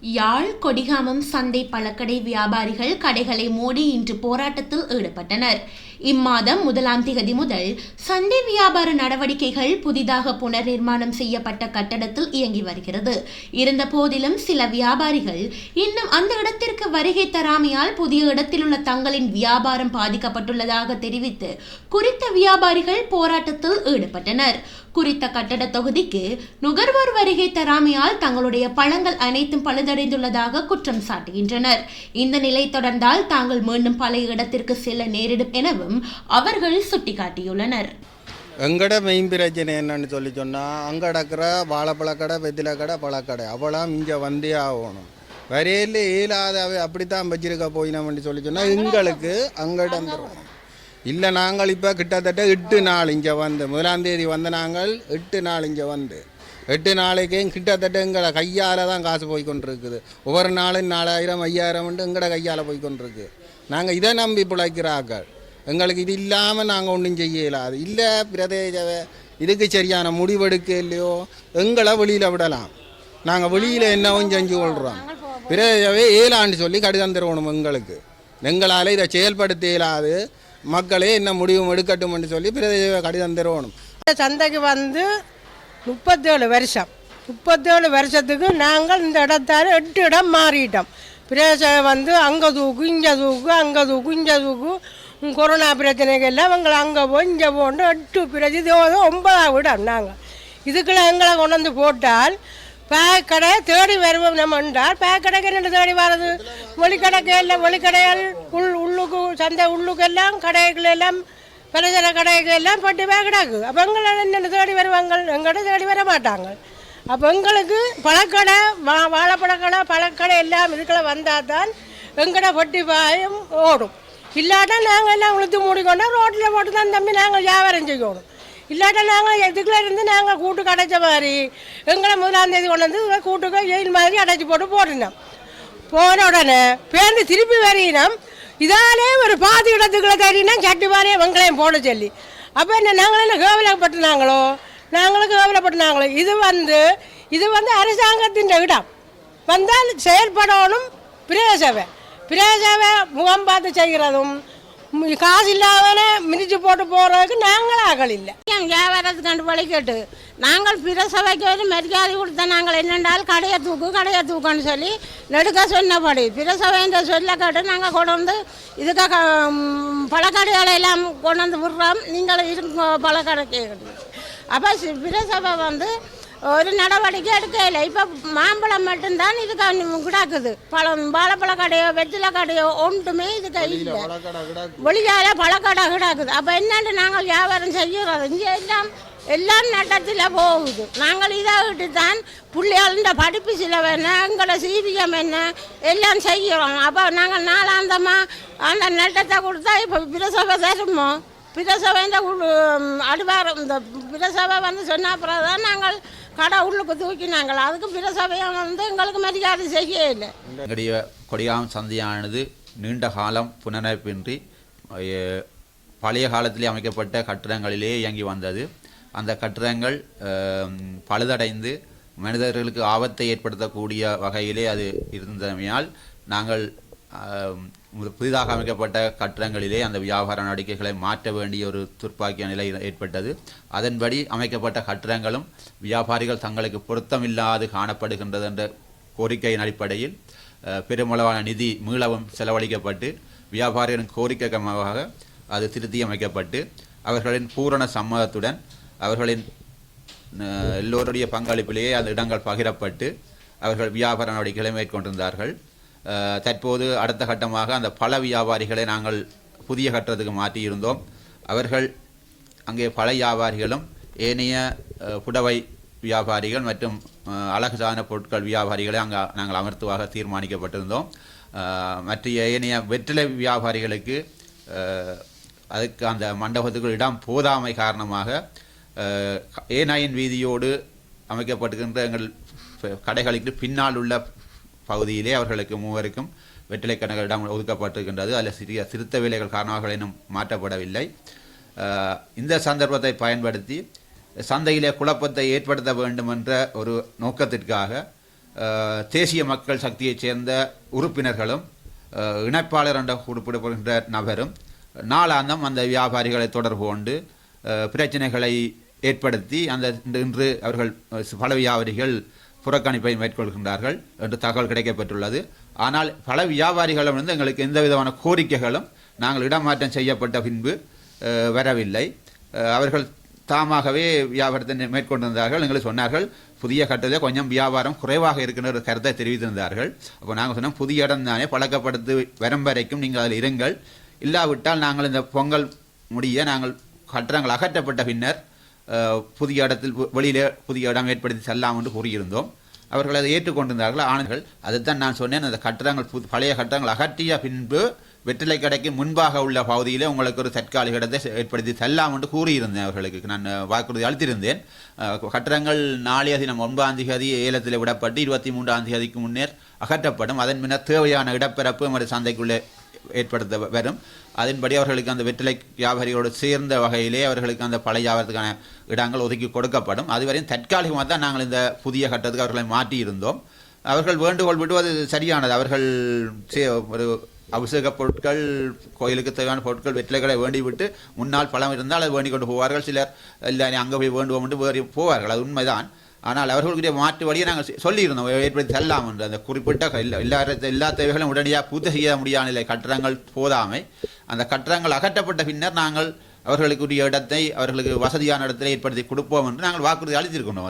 யாழ் கொடிகாமம் சந்தை பழக்கடை வியாபாரிகள் கடைகளை மூடி இன்று போராட்டத்தில் ஈடுபட்டனர். இம்மாதம் முதலாம் திகதி முதல் சந்தை வியாபார நடவடிக்கைகள் புதிதாக புனர் நிர்மாணம் செய்யப்பட்ட கட்டடத்தில் இயங்கி வருகிறது. இருந்த போதிலும் சில வியாபாரிகள் இன்னும் அந்த இடத்திற்கு வருகை தராமையால் புதிய இடத்தில் உள்ள தங்களின் வியாபாரம் பாதிக்கப்பட்டுள்ளதாக தெரிவித்து குறித்த வியாபாரிகள் போராட்டத்தில் ஈடுபட்டனர். குறித்த கட்டட தொகுதிக்கு நுகர்வோர் வருகை தராமையால் தங்களுடைய பழங்கள் அனைத்தும் பழுதடைந்துள்ளதாக குற்றம் சாட்டுகின்றனர். இந்த நிலை தொடர்ந்தால் தாங்கள் மீண்டும் பழைய இடத்திற்கு செல்ல நேரிடும் எனவும் அவர்கள் சுட்டிக்காட்டியுள்ளனர். எங்கட மெயின் பிரச்சனை என்னன்னு சொல்லி சொன்னால் அங்கே நடக்கிற வாழைப்பழ கடை வெத்தில கடை பழக்கடை. அவளாம் இங்கே வந்தே ஆகணும். வரையில் இயலாதவை அப்படித்தான் வச்சிருக்க போயினோம்னு சொல்லி சொன்னால் எங்களுக்கு அங்கிட்ட வந்துடும் இல்லை நாங்கள் இப்போ கிட்டத்தட்ட எட்டு நாள் இங்கே வந்து முதலாம் தேதி வந்த நாங்கள் எட்டு நாள் இங்கே வந்து. எட்டு நாளைக்கே கிட்டத்தட்ட எங்களை கையால் தான் காசு போய் கொண்டிருக்குது. ஒவ்வொரு நாளும் நாலாயிரம் ஐயாயிரம் எங்கட கையால் போய் கொண்டிருக்கு. நாங்கள் இதை நம்பி பிழைக்கிறார்கள். எங்களுக்கு இது இல்லாமல் நாங்கள் ஒன்றும் செய்யலாது இல்லை பிரதேச இதுக்கு சரியான முடிவெடுக்க இல்லையோ எங்களை வெளியில் விடலாம். நாங்கள் வெளியில் என்னவும் செஞ்சு கொள்கிறோம் பிரதேசவே ஏலான்னு சொல்லி கடிதம் தருவணும் எங்களுக்கு. எங்களால் இதை செயல்படுத்த இயலாது. மக்களே என்ன முடிவும் எடுக்கட்டும்னு சொல்லி பிரதேச கடிதம் தருவணும் சந்தைக்கு வந்து முப்பத்தேழு வருஷம். முப்பத்தேழு வருஷத்துக்கு நாங்கள் இந்த இடத்தால எட்டு இடம் மாறிட்டோம். பிரேச வந்து அங்கே தூக்கு இங்கே தூக்கு அங்கே தூக்கு இங்கே தூக்கு. கொரோனா பிரச்சனைக்கு எல்லாம் எங்களை அங்கே போய் இங்கே போண்டு எட்டு பிரதி இது வந்து ஒன்பதாம் நாங்கள் இதுக்குள்ள எங்களை கொண்டு வந்து போட்டால் பேக்கடை தேடி வருவோம் நம்ம என்றால் பேக்கடைக்கு ரெண்டு தேடி வர்றது? ஒளிக்கடைக்கு எல்லாம் ஒளிக்கடைகள் உள் உள்ளுக்கு சந்தை உள்ளுக்கு எல்லாம் கடைகள் எல்லாம் பலசர கடைகள் எல்லாம் போட்டு கிடக்கு. அப்போ எங்களை என்ன தேடி வருவாங்க? எங்கள்கிட்ட தேடி வர மாட்டாங்க. அப்போ எங்களுக்கு பழக்கடை வா வாழைப்பழக்கடை பழக்கடை எல்லாம் இதுக்குள்ள வந்தால் தான் எங்கட பொட்டி பாயம் ஓடும். இல்லாட்டா நாங்கள் எல்லாம் உளுத்து மூடிக்கொண்டா ரோட்டில் போட்டு தான் தம்பி நாங்கள் வியாபாரம் செய்யணும். இல்லாட்டா நாங்கள் இதுக்குள்ள இருந்து நாங்கள் கூட்டு கடைச்ச மாதிரி எங்களை முதலாம் தேதி கொண்டு வந்து கூட்டுக்கு ஜெயில் மாதிரி அடைச்சி போட்டு போட்டுனோம். போன உடனே பேருந்து திருப்பி வரையினோம். இதாலே ஒரு பாதி இடத்துக்குள்ள தரினா சட்டி பாறையே வெங்காயம் போட சொல்லி. அப்போ என்ன நாங்கள் என்ன கேவலப்பட்டுனாங்களோ? நாங்களும் கேவலப்பட்டுனாங்களோ? இது வந்து இது வந்து அரசாங்கத்தின் இடம். வந்தால் செயல்படணும் பிரேசவை. பிரேசவை முகம் பார்த்து செய்கிறதும் காசு இல்லாதவனே மிதிச்சு போட்டு போகிறதுக்கு நாங்கள் ஆக்கள் இல்லை. ஏன் வியாபாரத்துக்கு கண்டு வழிகட்டு நாங்கள் பிற சபைக்கு வந்து மரியாதை கொடுத்த நாங்கள் என்னென்றால் கடையை தூக்கு கடையை தூக்குன்னு சொல்லி நெடுக்க சொன்னபடி பிற சபை சொல்ல கேட்டு நாங்கள் கொண்டு வந்து இதுக்காக பழக்கடைகளை எல்லாம் கொண்டு வந்து விடுறோம். நீங்கள் இருங்க பழக்கடைக்கு. அப்போ பிற சபை வந்து ஒரு நடவடிக்கை எடுக்கல. இப்போ மாம்பழம் மட்டும்தான் இதுக்கு கிடக்குது பழம் வாழைப்பழ கடையோ வெற்றில கடையோ ஒன்றுமே இதுக்கு இல்லை. வெளியால பழக்கடை கிடக்குது. அப்போ என்னன்னு நாங்கள் வியாபாரம் செய்யறது இங்கே எல்லாம் எல்லாம் நட்டத்தில் போகுது. நாங்கள் இதை விட்டு தான் பிள்ளைகள படிப்பு செலவு என்ன எங்களோட சீவியம் என்ன எல்லாம் செய்கிறோம் அப்போ நாங்கள் நாளாந்தமாக அந்த நட்டத்தை கொடுத்தா இப்போ பிரசவ தருமோ பிரசவ இந்த அடிவாரம் இந்த பிரசவ வந்து சொன்ன அப்புறம் தான் நாங்கள் கடை உள்ளுக்கு தூக்கினாங்கள் அதுக்கு பிரசவையை வந்து எங்களுக்கு மரியாதை செய்யலை. எங்களுடைய கொடியாம் சந்தையானது நீண்ட காலம் புனரமைப்பின்றி பழைய காலத்திலே அமைக்கப்பட்ட கட்டிடங்களிலே இயங்கி வந்தது. அந்த கட்டிடங்கள் பழுதடைந்து மனிதர்களுக்கு ஆபத்தை ஏற்படுத்தக்கூடிய வகையிலே அது இருந்தமையால் நாங்கள் புதிதாக அமைக்கப்பட்ட கட்டிடங்களிலே அந்த வியாபார நடவடிக்கைகளை மாற்ற வேண்டிய ஒரு துர்ப்பாக்கிய நிலை ஏற்பட்டது. அதன்படி அமைக்கப்பட்ட கட்டிடங்களும் வியாபாரிகள் தங்களுக்கு பொருத்தமில்லாது காணப்படுகின்றது என்ற கோரிக்கையின் அடிப்படையில் பெருமளவான நிதி மீளவும் செலவழிக்கப்பட்டு வியாபாரிகளின் கோரிக்கைக்கமாக அது திருத்தி அமைக்கப்பட்டு அவர்களின் பூரண சம்மதத்துடன் அவர்களின் எல்லோருடைய பங்களிப்பிலேயே அந்த இடங்கள் பகிரப்பட்டு அவர்கள் வியாபார நடவடிக்கைகளை மேற்கொண்டிருந்தார்கள். தற்போது அடுத்த கட்டமாக அந்த பல வியாபாரிகளை நாங்கள் புதிய கட்டத்துக்கு மாற்றியிருந்தோம். அவர்கள் அங்கே பல வியாபாரிகளும் ஏனைய புடவை வியாபாரிகள் மற்றும் அழகு சாதன பொருட்கள் வியாபாரிகளை அங்கே நாங்கள் அமர்த்துவாக தீர்மானிக்கப்பட்டிருந்தோம். மற்ற ஏனைய வெற்றிலை வியாபாரிகளுக்கு அதுக்கு அந்த மண்டபத்துக்குள் இடம் போதாமை காரணமாக ஏனாயின் வீதியோடு அமைக்கப்பட்டிருக்கின்ற எங்கள் கடைகளுக்கு பின்னால் உள்ள பகுதியிலே அவர்களுக்கு மூவருக்கும் வெற்றிலை இடம் ஒதுக்கப்பட்டிருக்கின்றது. அதில் சிறிய சிறுத்த வேலைகள் காரணமாக இன்னும் மாற்றப்படவில்லை இந்த சந்தர்ப்பத்தை பயன்படுத்தி சந்தையிலே குழப்பத்தை ஏற்படுத்த வேண்டும் என்ற ஒரு நோக்கத்திற்காக தேசிய மக்கள் சக்தியைச் சேர்ந்த உறுப்பினர்களும் இணைப்பாளர் என்ற குறிப்பிடப்படுகின்ற நபரும் நாளாந்தம் அந்த வியாபாரிகளை தொடர்பு கொண்டு பிரச்சனைகளை ஏற்படுத்தி அந்த இன்று- அவர்கள் பல வியாபாரிகள் புறக்கணிப்பை மேற்கொள்கின்றார்கள் என்று தகவல் கிடைக்கப்பட்டுள்ளது ஆனால் பல வியாபாரிகளிடமிருந்து எங்களுக்கு எந்த விதமான கோரிக்கைகளும் நாங்கள் இடமாற்றம் செய்யப்பட்ட பின்பு வரவில்லை. அவர்கள் தாமாகவே வியாபாரத்தை மேற்கொண்டிருந்தார்கள். எங்களுக்கு சொன்னார்கள் புதிய கட்டத்தில் கொஞ்சம் வியாபாரம் குறைவாக இருக்கின்ற ஒரு கருத்தை தெரிவித்திருந்தார்கள். அப்போ நாங்கள் சொன்னோம் புதிய இடம் தானே பழக்கப்படுத்து வரும் வரைக்கும் நீங்கள் அதில் இருங்கள். இல்லாவிட்டால் நாங்கள் இந்த பொங்கல் முடிய நாங்கள் கட்டடங்கள் அகற்றப்பட்ட பின்னர் புதிய இடத்தில் வெ- வெளியிலே புதிய இடம் ஏற்படுத்தி செல்லாம் என்று கூறியிருந்தோம். அவர்கள் அதை ஏற்றுக்கொண்டிருந்தார்கள். ஆனார்கள் அதுதான் நான் சொன்னேன். அந்த கட்டடங்கள் புது பழைய கட்டடங்கள் அகற்றிய பின்பு வெற்றிலை கடைக்கு முன்பாக உள்ள பகுதியிலே உங்களுக்கு ஒரு தற்காலிக இடத்தை ஏற்படுத்தி செல்லாம் என்று கூறியிருந்தேன் அவர்களுக்கு. நான் வாக்குறுதி அளித்திருந்தேன். கட்டடங்கள் நாளைய தினம் ஒன்பதாம் தேதி ஏலத்தில் விடப்பட்டு இருபத்தி மூன்றாம் தேதிக்கு முன்னேர் அகற்றப்படும். அதன் பின்னர் தேவையான இடப்பெறப்பு எமது சந்தைக்குள்ளே ஏற்படுத்த வரும். அதன்படி அவர்களுக்கு அந்த வெற்றிலை வியாபாரிகளோடு சேர்ந்த வகையிலே அவர்களுக்கு அந்த பழைய வியாபாரத்துக்கான இடங்கள் ஒதுக்கி கொடுக்கப்படும். அதுவரையும் தற்காலிகமாக தான் நாங்கள் இந்த புதிய கட்டத்துக்கு அவர்களை மாற்றியிருந்தோம். அவர்கள் வேண்டுகோள் விடுவது சரியானது. அவர்கள் சே- ஒரு அபிஷேக பொருட்கள் கோயிலுக்கு தேவையான பொருட்கள் வெற்றிலைகளை வேண்டி விட்டு முன்னால் பழம் இருந்தால் அதை வேண்டிக் கொண்டு போவார்கள். சிலர் இல்லை அங்கே போய் வேண்டுவோம் என்று வேறு போவார்கள். அது உண்மைதான். ஆனால் அவர்களுடைய மாற்று வழியை நாங்கள் செ- சொல்லியிருந்தோம். ஏற்படுத்தி செல்லாம் என்று. அந்த குறிப்பிட்ட எல்லா எல்லா தேவைகளும் உடனடியாக பூர்த்தி செய்ய முடியாத நிலை கட்டடங்கள் போதாமை. அந்த கட்டடங்கள் அகற்றப்பட்ட பின்னர் நாங்கள் அவர்களுக்குரிய இடத்தை அவர்களுக்கு வசதியான இடத்தை ஏற்படுத்தி கொடுப்போம் என்று நாங்கள் வாக்குறுதி அளித்திருக்கின்றோம்